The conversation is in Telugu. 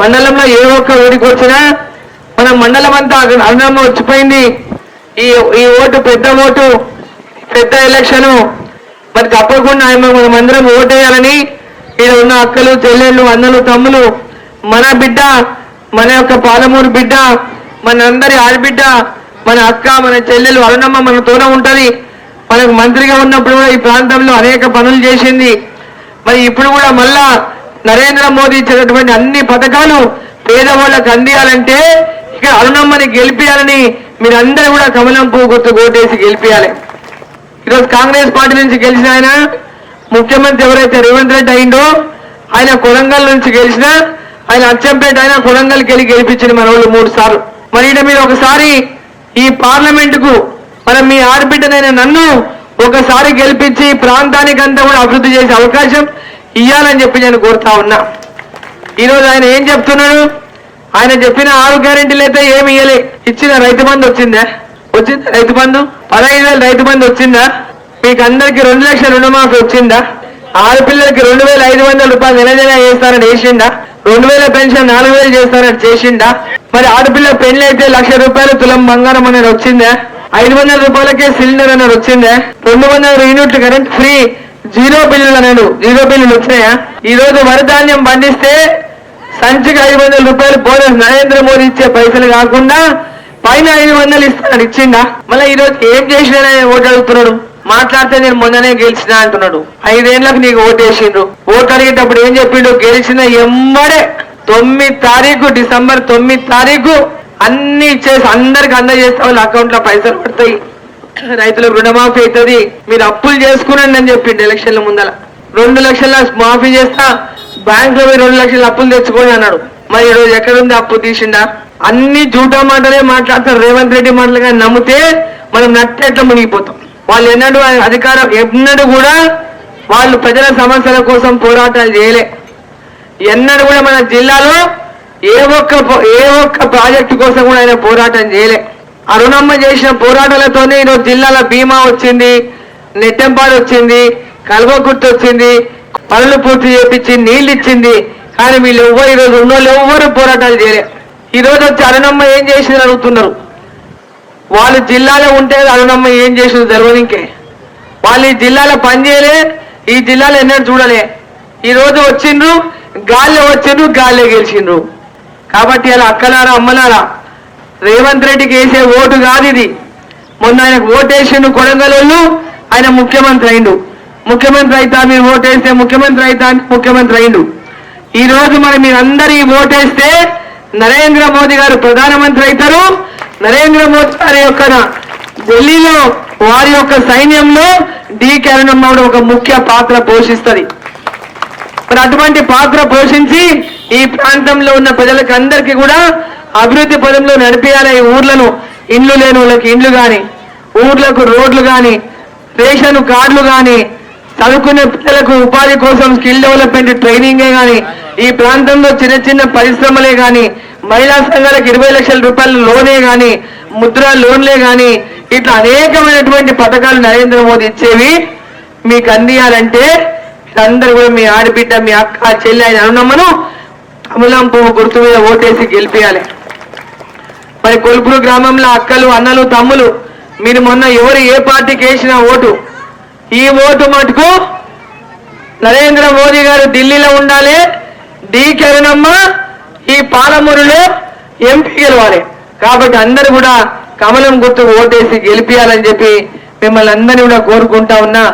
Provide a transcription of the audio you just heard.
మండలంలో ఏ ఒక్క ఓడికి వచ్చినా మన మండలం అంతా అక్కడ వచ్చిపోయింది. ఈ ఈ ఓటు పెద్ద ఓటు పెద్ద ఎలక్షను. మరి తప్పకుండా ఆయన మనం అందరం ఓటేయాలని ఇక్కడ ఉన్న అక్కలు చెల్లెళ్ళు అన్నలు తమ్ములు మన బిడ్డ మన యొక్క పాలమూరు బిడ్డ మన అందరి ఆడబిడ్డ మన అక్క మన చెల్లెలు అరుణమ్మ మనతోనే ఉంటుంది. మనకు మంత్రిగా ఉన్నప్పుడు కూడా ఈ ప్రాంతంలో అనేక పనులు చేసింది. మరి ఇప్పుడు కూడా మళ్ళా నరేంద్ర మోదీ ఇచ్చినటువంటి అన్ని పథకాలు పేదవాళ్ళకు అందియాలంటే ఇక అరుణమ్మని గెలిపియాలని మీరందరూ కూడా కమలం పువ్వు గుర్తు కోటేసి గెలిపియాలి. ఈరోజు కాంగ్రెస్ పార్టీ నుంచి గెలిచిన ఆయన ముఖ్యమంత్రి ఎవరైతే రేవంత్ రెడ్డి అయిందో ఆయన కొడంగల్ నుంచి గెలిచిన ఆయన అచ్చంపేట ఆయన కొడంగల్కి వెళ్ళి గెలిపించింది మన వాళ్ళు మూడు సార్లు. మరి ఈడ మీరు ఒకసారి ఈ పార్లమెంట్కు మరి మీ ఆడబిడ్డనైన నన్ను ఒకసారి గెలిపించి ప్రాంతానికంతా కూడా అభివృద్ధి చేసే అవకాశం ఇయ్యాలని చెప్పి నేను కోరుతా ఉన్నా. ఈరోజు ఆయన ఏం చెప్తున్నాడు? ఆయన చెప్పిన ఆరు గ్యారెంటీలు అయితే ఏమి ఇయ్యలే. ఇచ్చిన రైతు బంధు వచ్చిందా? వచ్చిందా రైతు బంధు? పదహైదు వేల రైతు బంధు వచ్చిందా? మీకు అందరికి రెండు లక్షల రుణమాఫీ వచ్చిందా? ఆడపిల్లలకి రెండు వేల ఐదు వందల రూపాయలు నెల నెల చేస్తారని వేసిందా రెండు వేల పెన్షన్ నాలుగు వేలు చేస్తారని చేసిందా? మరి ఆడపిల్ల పెళ్ళి అయితే లక్ష రూపాయలు తులం బంగారం అనేది వచ్చిందా? ఐదు వందల రూపాయలకే సిలిండర్ అనేది వచ్చిందా? రెండు వందల యూనిట్లు కరెంట్ ఫ్రీ. జీరో బిల్లులు అన్నాడు. జీరో బిల్లులు వచ్చినాయా? ఈ రోజు వరధాన్యం పండిస్తే సంచికి ఐదు వందల రూపాయలు బోనస్ నరేంద్ర మోదీ ఇచ్చే పైసలు కాకుండా పైన ఐదు వందలు ఇస్తాను ఇచ్చిండా? మళ్ళీ ఈ రోజు ఏం చేసినా ఓటు అడుగుతున్నాడు? మాట్లాడితే నేను మొన్ననే గెలిచిన అంటున్నాడు. ఐదేళ్ళకు నీకు ఓటు వేసిండ్రు. ఓటు అడిగేటప్పుడు ఏం చెప్పిండు? గెలిచిన ఎమ్మడే తొమ్మిది తారీఖు డిసెంబర్ తొమ్మిది తారీఖు అన్ని ఇచ్చేసి అందరికి అందజేస్తే వాళ్ళ అకౌంట్లో పైసలు పడతాయి. రైతుల రుణమాఫీ అవుతుంది మీరు అప్పులు చేసుకునండి అని చెప్పిండు ఎలక్షన్ల ముందల. రెండు లక్షల మాఫీ చేస్తా బ్యాంక్లో రెండు లక్షల అప్పులు తెచ్చుకోండి అన్నాడు. మరి ఈ రోజు ఎక్కడుంది అప్పు తీసిండా? అన్ని జూటా మాటలే మాట్లాడతారు. రేవంత్ రెడ్డి మాటలు కానీ నమ్మితే మనం నట్టేట్లా మునిగిపోతాం. వాళ్ళు ఎన్నడూ అధికారం ఎన్నడూ కూడా వాళ్ళు ప్రజల సమస్యల కోసం పోరాటాలు చేయలే. ఎన్నడూ కూడా మన జిల్లాలో ఏ ఒక్క ఏ ఒక్క ప్రాజెక్టు కోసం కూడా ఆయన పోరాటం చేయలే. అరుణమ్మ చేసిన పోరాటాలతోనే ఈరోజు జిల్లాలో బీమా వచ్చింది నెట్టెంపాడు వచ్చింది కల్వకుర్తి వచ్చింది పనులు పూర్తి చేపించి నీళ్ళు ఇచ్చింది కానీ వీళ్ళు ఎవ్వరు ఈరోజు ఉన్నోళ్ళు ఎవ్వరు పోరాటాలు చేయలే. ఈ రోజు వచ్చి అరుణమ్మ ఏం చేసింది అడుగుతున్నారు. వాళ్ళు జిల్లాలో ఉంటే అరుణమ్మ ఏం చేసింది జరగనికే వాళ్ళు ఈ జిల్లాలో పనిచేయలే ఈ జిల్లాలో ఎన్నడూ చూడలే. ఈరోజు వచ్చిండ్రు గాల్లో వచ్చిండ్రు గాల్లో గెలిచిండ్రు. కాబట్టి అలా అక్కలారా అమ్మలారా రేవంత్ రెడ్డికి వేసే ఓటు కాదు ఇది. మొన్న ఆయనకు ఓటేసిండు కొడంగలోళ్ళు ఆయన ముఖ్యమంత్రి అయిండు. ముఖ్యమంత్రి అయితా మీరు ఓటేస్తే ముఖ్యమంత్రి అయితా ముఖ్యమంత్రి అయిండు. ఈ రోజు మరి మీరందరూ ఓటేస్తే నరేంద్ర మోదీ గారు ప్రధానమంత్రి అవుతారు నరేంద్ర మోదీ గారి యొక్క ఢిల్లీలో వారి యొక్క సైన్యంలో డి కిరణమ్మ ఒక ముఖ్య పాత్ర పోషిస్తుంది. మరి అటువంటి పాత్ర పోషించి ఈ ప్రాంతంలో ఉన్న ప్రజలకు అందరికీ కూడా అభివృద్ధి పదంలో నడిపించాలి ఈ ఊర్లను. ఇండ్లు లేని వాళ్ళకి ఇండ్లు కానీ ఊర్లకు రోడ్లు కానీ రేషన్ కార్డులు కానీ చదువుకునే పిల్లలకు ఉపాధి కోసం స్కిల్ డెవలప్మెంట్ ట్రైనింగే కానీ ఈ ప్రాంతంలో చిన్న చిన్న పరిశ్రమలే కానీ మహిళా సంఘాలకు ఇరవై లక్షల రూపాయల లోనే కానీ ముద్రా లోన్లే కానీ ఇట్లా అనేకమైనటువంటి పథకాలు నరేంద్ర మోదీ ఇచ్చేవి మీకు అందియాలంటే అందరూ కూడా మీ ఆడబిడ్డ మీ అక్క చెల్లి ఆయన అరుణమ్మను కమలం పువ్వు గుర్తు మీద ఓటేసి గెలిపించాలి మరి కొలుపురు గ్రామంలో అక్కలు అన్నలు తమ్ములు మీరు మొన్న ఎవరు ఏ పార్టీకి వేసిన ఓటు? ఈ ఓటు మటుకు నరేంద్ర మోదీ గారు ఢిల్లీలో ఉండాలి. డి కరుణమ్మ ఈ పాలమూరులో ఎంపీ గెలవాలి. కాబట్టి అందరూ కూడా కమలం గుర్తు ఓటేసి గెలిపియాలని చెప్పి మిమ్మల్ని అందరినీ కూడా కోరుకుంటా ఉన్నా.